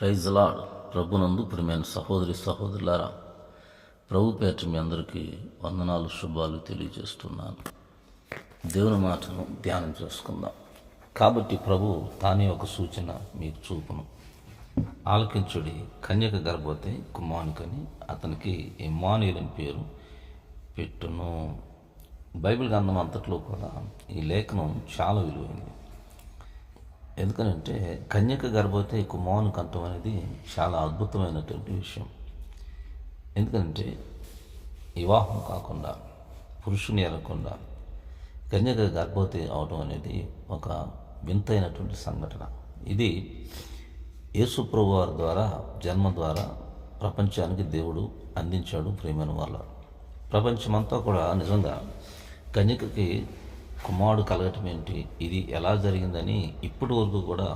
Praise lord ప్రభునందు ప్రియమైన సహోదరి సహోదరులారా ప్రభు పేట మీ అందరికీ వందనాలు శుభాలు తెలియజేస్తున్నాను. దేవుని మాటను ధ్యానం చేసుకుందాం. కాబట్టి ప్రభు తానే ఒక సూచన మీకు చూపును. ఆలకించుడి కన్యక గర్భవతి కుమానుకని అతనికి ఇమ్మానుయేల్ పేరు పెట్టును. బైబిల్ గ్రంథం అంతట్లో కూడా ఈ లేఖనం చాలా విలువైంది ఎందుకనంటే కన్యక గర్భవతి కుమారుని కంఠం అనేది చాలా అద్భుతమైనటువంటి విషయం. ఎందుకంటే వివాహం కాకుండా పురుషుని ఎరగకుండా కన్యక గర్భవతి అవడం అనేది ఒక వింతైనటువంటి సంఘటన. ఇది యేసుప్రభు వారి ద్వారా జన్మ ద్వారా ప్రపంచానికి దేవుడు అందించాడు ప్రేమైన వాళ్ళ. ప్రపంచమంతా కూడా నిజంగా కన్యకకి కుమారుడు కలగటం ఏంటి? ఇది ఎలా జరిగిందని ఇప్పటి వరకు కూడా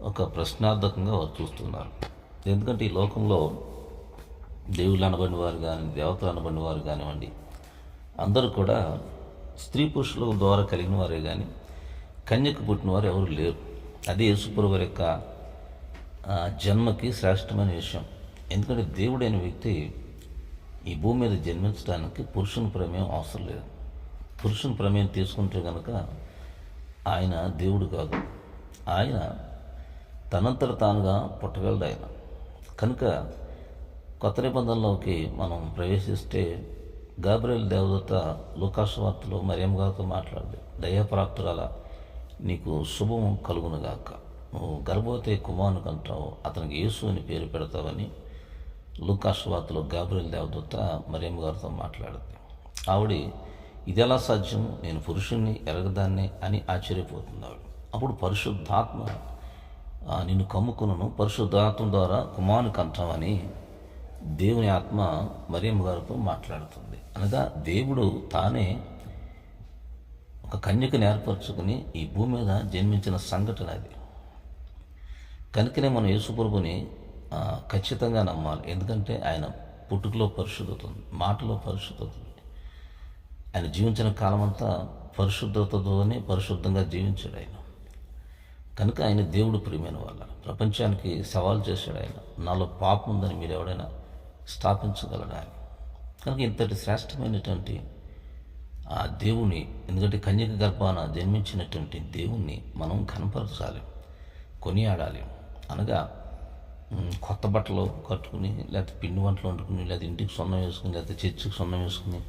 ఒక ప్రశ్నార్థకంగా వారు చూస్తున్నారు. ఎందుకంటే ఈ లోకంలో దేవుళ్ళు అనబడిన వారు కానీ దేవతలు అనబడిన వారు కానివ్వండి అందరూ కూడా స్త్రీ పురుషుల ద్వారా కలిగిన వారే కానీ కన్యకు పుట్టిన వారు ఎవరు లేరు. అది యేసుప్రభు యొక్క జన్మకి శ్రేష్టమైన విషయం. ఎందుకంటే దేవుడైన వ్యక్తి ఈ భూమి మీద జన్మించడానికి పురుషుని ప్రమేయం అవసరం లేదు. పురుషుని ప్రమేయం తీసుకుంటే కనుక ఆయన దేవుడు కాదు. ఆయన తనంతట తానుగా పుట్టగలడు ఆయన. కనుక కొత్త నిబంధనలోకి మనం ప్రవేశిస్తే గాబ్రియల్ దేవదత్త లోకాశవార్తలో వార్తలో గారితో మాట్లాడి దయాప్రాప్తురాల నీకు శుభం కలుగునుగాక. నువ్వు గర్భవతి కుమారుని కంటావు అతనికి యేసు అని పేరు పెడతావని లూకాశవార్తలో గాబ్రియల్ దేవదత్త మరియమ్మ గారితో మాట్లాడుతుంది ఆవిడ ఇది ఎలా సాధ్యం? నేను పురుషుణ్ణి ఎరగదాన్ని అని ఆశ్చర్యపోతుంది ఆవిడ. అప్పుడు పరిశుద్ధాత్మ నిన్ను కమ్ముకును పరిశుద్ధాత్మ ద్వారా కుమారుని కంటామని దేవుని ఆత్మ మరియమ్మ గారితో మాట్లాడుతుంది. అనగా దేవుడు తానే ఒక కన్యకని ఏర్పరచుకుని ఈ భూమి మీద జన్మించిన సంఘటన అది. కనుకనే మనం యేసుప్రభుని ఖచ్చితంగా నమ్మాలి. ఎందుకంటే ఆయన పుట్టుకలో పరిశుద్ధత ఉంది మాటలో పరిశుద్ధత ఉంది. ఆయన జీవించిన కాలమంతా పరిశుద్ధతతోనే పరిశుద్ధంగా జీవించాడు ఆయన. కనుక ఆయన దేవుడు ప్రియమైన వాళ్ళ. ప్రపంచానికి సవాల్ చేశాడు ఆయన. నాలో పాపం ఉందని మీరు ఎవడైనా స్థాపించగలడా అని కనుక ఇంతటి శ్రేష్టమైనటువంటి ఆ దేవుని ఎందుకంటే కన్యక గర్భాన జన్మించినటువంటి దేవుణ్ణి మనం కనపరచాలి కొనియాడాలి. అనగా కొత్త బట్టలు కట్టుకుని లేకపోతే పిండి వంటలు వండుకుని లేకపోతే ఇంటికి సొన్నం వేసుకుని లేకపోతే చర్చికి సొన్నం వేసుకుని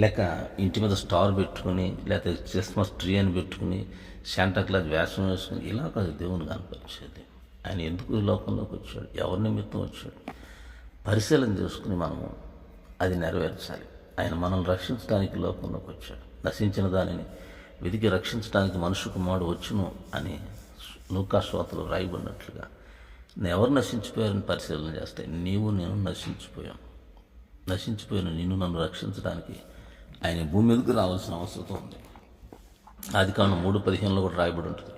లేక ఇంటి మీద స్టార్ పెట్టుకుని లేకపోతే క్రిస్మస్ ట్రీ అని పెట్టుకుని శాంటాక్లాస్ వేషం వేసుకుని ఇలా కాదు దేవుని కనపరిచేది ఆయన ఎందుకు ఈ లోకంలోకి వచ్చాడు? ఎవరి నిమిత్తం వచ్చాడు? పరిశీలన చేసుకుని మనము అది నెరవేర్చాలి. ఆయన మనం రక్షించడానికి లోకంలోకి వచ్చాడు. నశించిన దానిని వెతికి రక్షించడానికి మనుషు కుమారుడు వచ్చును అని నూకాశ్వాతలు రాయబడినట్లుగా ఎవరు నశించిపోయారని పరిశీలన చేస్తే నీవు నేను నశించిపోయాం. నశించిపోయిన నిన్ను నన్ను రక్షించడానికి ఆయన భూమి మీదకి రావాల్సిన అవసరం ఉంది. ఆది కాను మూడు పదిహేనులో కూడా రాయబడి ఉంటుంది.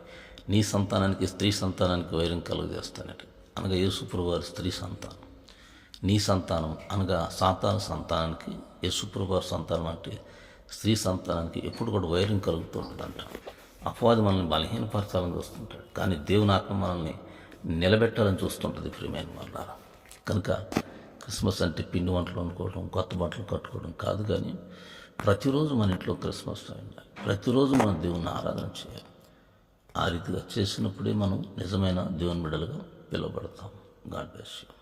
నీ సంతానానికి స్త్రీ సంతానానికి వైరం కలుగజేస్తానట. అనగా యేసుప్రభు వారి స్త్రీ సంతానం. నీ సంతానం అనగా సాతాన సంతానానికి యేసుప్రభు వారి సంతానం అంటే స్త్రీ సంతానానికి ఎప్పుడు కూడా వైరం కలుగుతుంటుందంట. అపవాది మనల్ని బలహీనపరచాలని చూస్తుంటాడు. కానీ దేవుని ఆత్మ మనల్ని నిలబెట్టాలని చూస్తుంటుంది ప్రియమైన వాళ్ళారా కనుక క్రిస్మస్ అంటే పిండి వంటలు వండుకోవడం కొత్త బట్టలు కట్టుకోవడం కాదు కానీ ప్రతిరోజు మన ఇంట్లో క్రిస్మస్ ఉండాలి. ప్రతిరోజు మనం దేవుని ఆరాధన చేయాలి. ఆ రీతిగా చేసినప్పుడే మనం నిజమైన దేవుని బిడ్డలుగా పిలువబడతాం. God bless you.